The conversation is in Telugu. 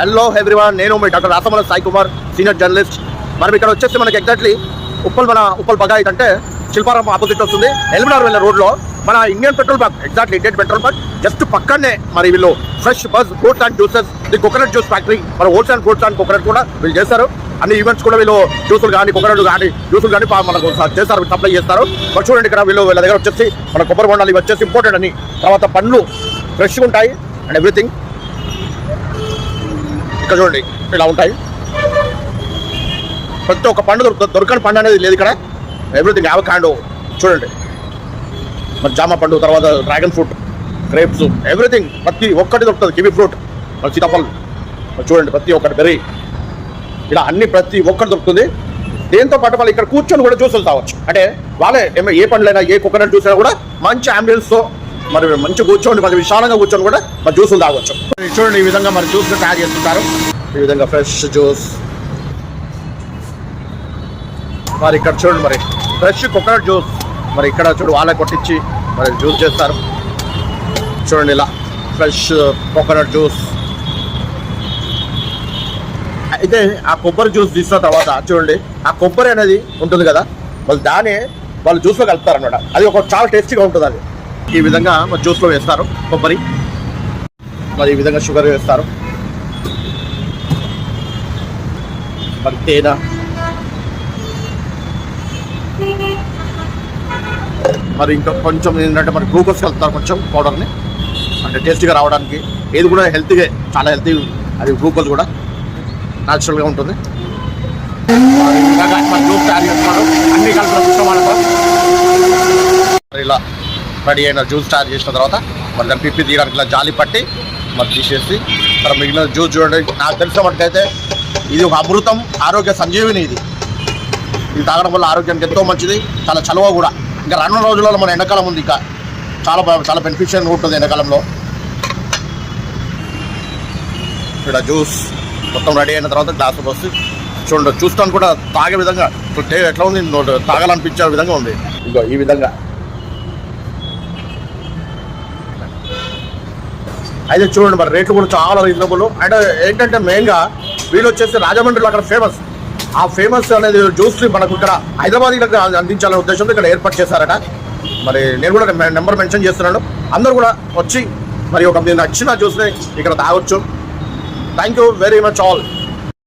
హలో ఎవ్రీవన్ నేను మీ doctor Rasamala Sai Kumar senior journalist మనం ఇక్కడ వచ్చేసి మనకి ఎగ్జాక్ట్లీ ఉప్పల్ మన ఉప్పల్ బగాయి అంటే శిల్పారం ఆపోజిట్ వస్తుంది. ఎల్మినార్ వెళ్ళే రోడ్లో మన Indian petrol bunk exactly Indian petrol bunk just పక్కనే మరి వీళ్ళు fresh bus fruits and juices the coconut juice factory మన oats and fruits and coconut కూడా వీళ్ళు చేస్తారు. అన్ని ఈవెంట్స్ కూడా వీళ్ళు జ్యూసులు కానీ కోకోనట్ కానీ జ్యూసులు కానీ మనకు చేస్తారు సప్లై చేస్తారు. మరి చూడండి ఇక్కడ వీళ్ళు వీళ్ళ దగ్గర వచ్చేసి మన కొబ్బరి బొండాలు ఇవి వచ్చేసి ఇంపార్టెంట్ అని. తర్వాత పండ్లు ఫ్రెష్గా ఉంటాయి అండ్ ఎవ్రీథింగ్ ఇక్కడ చూడండి ఇలా ఉంటాయి. ప్రతి ఒక్క పండు దొరుకుతుంది దొరకని పండు అనేది లేదు ఇక్కడ. ఎవ్రీథింగ్ యావకాండో చూడండి. మరి జామ పండు తర్వాత డ్రాగన్ ఫ్రూట్ గ్రేప్స్ ఎవ్రీథింగ్ ప్రతి ఒక్కటి దొరుకుతుంది కివీ ఫ్రూట్ మరి సీతాఫలం మరి చూడండి ప్రతి ఒక్కటి బెర్రీ ఇలా అన్ని ప్రతి ఒక్కటి దొరుకుతుంది. దీంతో పాటు వాళ్ళు ఇక్కడ కూర్చొని కూడా జ్యూసులు తాగొచ్చు. అంటే వాళ్ళే ఏమ- ఏ పండ్లైనా ఏ కోకోనట్ జ్యూస్ అయినా కూడా మంచి అంబులెన్స్తో మరి మంచి కూర్చోండి మరి విశాలంగా కూర్చొని కూడా మరి జ్యూసులు తాగొచ్చు. చూడండి ఈ విధంగా మరి జ్యూస్ తయారు చేస్తుంటారు. ఈ విధంగా ఫ్రెష్ జ్యూస్. మరి ఇక్కడ చూడండి మరి ఫ్రెష్ కోకోనట్ జ్యూస్. మరి ఇక్కడ చూడు వాళ్ళే కొట్టించి మరి జ్యూస్ చేస్తారు. చూడండి ఇలా ఫ్రెష్ కోకోనట్ జ్యూస్. అయితే ఆ కొబ్బరి జ్యూస్ తీసిన తర్వాత చూడండి ఆ కొబ్బరి అనేది ఉంటుంది కదా వాళ్ళు దాన్ని వాళ్ళు జ్యూస్లో కలుపుతారు అనమాట అది ఒక చాలా టేస్టీగా ఉంటుంది అది ఈ విధంగా మరి జ్యూస్లో వేస్తారు కొబ్బరి. మరి ఈ విధంగా షుగర్ వేస్తారు. మరి తేనె. మరి ఇంకా కొంచెం ఏంటంటే మరి గ్లూకోజ్ కలుపుతారు కొంచెం పౌడర్ని. అంటే టేస్టీగా రావడానికి ఏది కూడా హెల్తీగా చాలా హెల్తీ అది గ్లూకోజ్ కూడా. న్యాచురల్గా ఉంటుంది మరి ఇలాగా మరి జ్యూస్ తయారు చేస్తున్నారు అన్ని కలిపి చూసాం మనకు మరి ఇలా రెడీ అయిన జ్యూస్ తయారు చేసిన తర్వాత మరి దాన్ని పిప్పి తీయడానికి ఇలా జాలి పట్టి మరి తీసేసి మరి మిగిలిన జ్యూస్ చూడండి. నాకు తెలిసిన మటుకైతే ఇది ఒక అమృతం ఆరోగ్య సంజీవిని ఇది. ఇది తాగడం వల్ల ఆరోగ్యానికి ఎంతో మంచిది చాలా చలువ కూడా. ఇంకా రానున్న రోజులలో మన ఎండాకాలం ఉంది ఇంకా. చాలా చాలా బెనిఫిషియల్ ఉంటుంది ఎండాకాలంలో. ఇక్కడ జ్యూస్ మొత్తం రెడీ అయిన తర్వాత గ్లాస్ వస్తుంది చూడండి చూస్తాను కూడా తాగే విధంగా. టే- ఎట్లా ఉంది? తాగాలనిపించే విధంగా ఉంది. ఇగో ఈ విధంగా. అయితే చూడండి మరి రేట్లు కూడా చాలా రీజనబుల్ అండ్ ఏంటంటే మెయిన్గా వీళ్ళు వచ్చేసి రాజమండ్రిలో అక్కడ ఫేమస్ ఆ ఫేమస్ అనేది జ్యూస్ని మనకు ఇక్కడ హైదరాబాద్ ఇక్కడ అందించాలనే ఉద్దేశంతో ఇక్కడ ఏర్పాటు చేశారట. మరి నేను కూడా నెంబర్ మెన్షన్ చేస్తున్నాను. అందరూ కూడా వచ్చి మరి ఒక మీరు నచ్చిన జ్యూస్ని ఇక్కడ తాగొచ్చు. Thank you very much all